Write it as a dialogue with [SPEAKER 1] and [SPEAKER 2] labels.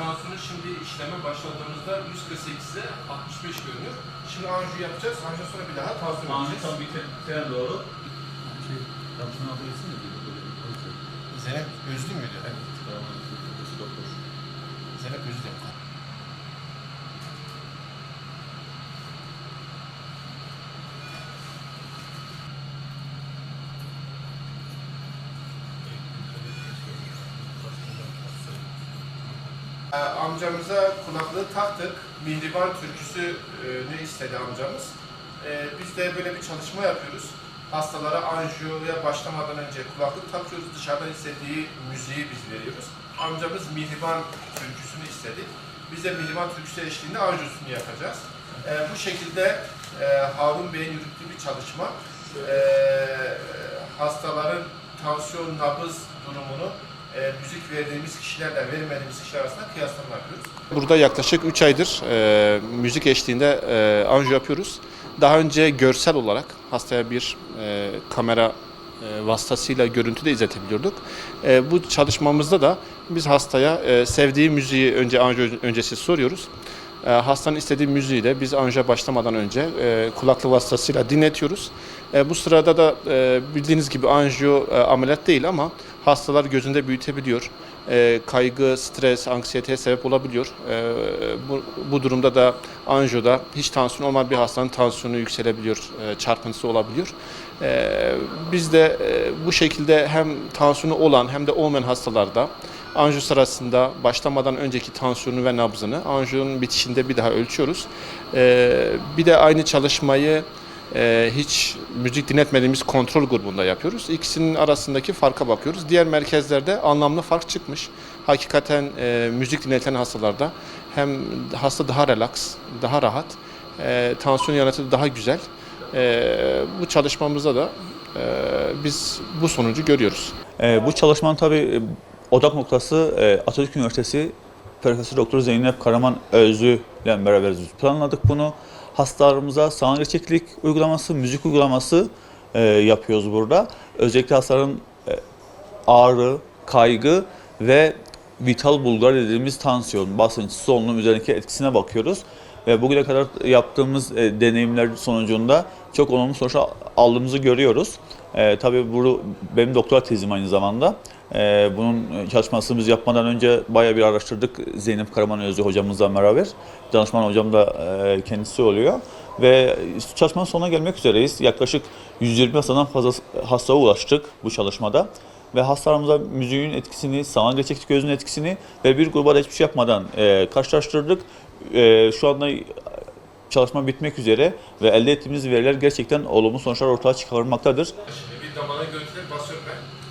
[SPEAKER 1] tansiyonu şimdi işleme başladığımızda 148'e 65 görünüyor. Şimdi anjiyo yapacağız. Anjiyo sonra bir daha tansiyon
[SPEAKER 2] Anı
[SPEAKER 1] yapacağız.
[SPEAKER 2] tam biten doğru. Şey, tansiyon altı geçsin de diyor.
[SPEAKER 1] Zeynep gözlü müydü? Evet.
[SPEAKER 2] Doktor.
[SPEAKER 1] Zeynep gözlü. Amcamıza kulaklığı taktık. Mihriban türküsü e, istedi amcamız. Ee, biz de böyle bir çalışma yapıyoruz. Hastalara anjiyoya başlamadan önce kulaklık takıyoruz. Dışarıdan istediği müziği biz veriyoruz. Amcamız Mihriban türküsünü istedi. Biz de Mihriban türküsü eşliğinde anjiyosunu yapacağız. Ee, bu şekilde e, Harun Bey'in yürüttüğü bir çalışma. Ee, hastaların tansiyon, nabız durumunu e, müzik verdiğimiz kişilerle vermediğimiz kişiler arasında kıyaslama yapıyoruz. Burada yaklaşık 3 aydır e, müzik eşliğinde e, anjiyo yapıyoruz. Daha önce görsel olarak hastaya bir e, kamera e, vasıtasıyla görüntü de izletebiliyorduk. E, bu çalışmamızda da biz hastaya e, sevdiği müziği önce anjiyo öncesi soruyoruz. E, hastanın istediği müziği de biz anjiyo başlamadan önce e, kulaklık vasıtasıyla dinletiyoruz. E, bu sırada da e, bildiğiniz gibi anjiyo e, ameliyat değil ama hastalar gözünde büyütebiliyor. Kaygı, stres, anksiyeteye sebep olabiliyor. Bu, durumda da anjiyoda hiç tansiyon olmayan bir hastanın tansiyonu yükselebiliyor, çarpıntısı olabiliyor. Biz de bu şekilde hem tansiyonu olan hem de olmayan hastalarda anjiyo sırasında başlamadan önceki tansiyonu ve nabzını anjiyonun bitişinde bir daha ölçüyoruz. E, bir de aynı çalışmayı e, hiç müzik dinletmediğimiz kontrol grubunda yapıyoruz. İkisinin arasındaki farka bakıyoruz. Diğer merkezlerde anlamlı fark çıkmış. Hakikaten e, müzik dinleten hastalarda hem hasta daha relax, daha rahat, e, tansiyon yönetimi daha güzel. E, bu çalışmamızda da biz bu sonucu görüyoruz.
[SPEAKER 3] Ee, bu çalışmanın tabii odak noktası e, Atatürk Üniversitesi Profesör Doktor Zeynep Karaman Özlü ile beraber planladık bunu. Hastalarımıza sağlık gerçeklik uygulaması, müzik uygulaması e, yapıyoruz burada. Özellikle hastaların e, ağrı, kaygı ve vital bulgar dediğimiz tansiyon, basınç, solunum üzerindeki etkisine bakıyoruz. Ve bugüne kadar yaptığımız deneyimler sonucunda çok olumlu sonuçlar aldığımızı görüyoruz. E, tabii bu benim doktora tezim aynı zamanda. E, bunun çalışmasını biz yapmadan önce bayağı bir araştırdık Zeynep Karaman Özlü hocamızla beraber. Danışman hocam da e, kendisi oluyor. Ve çalışmanın sonuna gelmek üzereyiz. Yaklaşık 120 hastadan fazla hastaya ulaştık bu çalışmada. Ve hastalarımıza müziğin etkisini, sanal gerçeklik gözünün etkisini ve bir gruba da hiçbir şey yapmadan e, karşılaştırdık. E, şu anda çalışma bitmek üzere ve elde ettiğimiz veriler gerçekten olumlu sonuçlar ortaya çıkarmaktadır.
[SPEAKER 1] Şimdi bir damara görüntüleri basıyorum ben.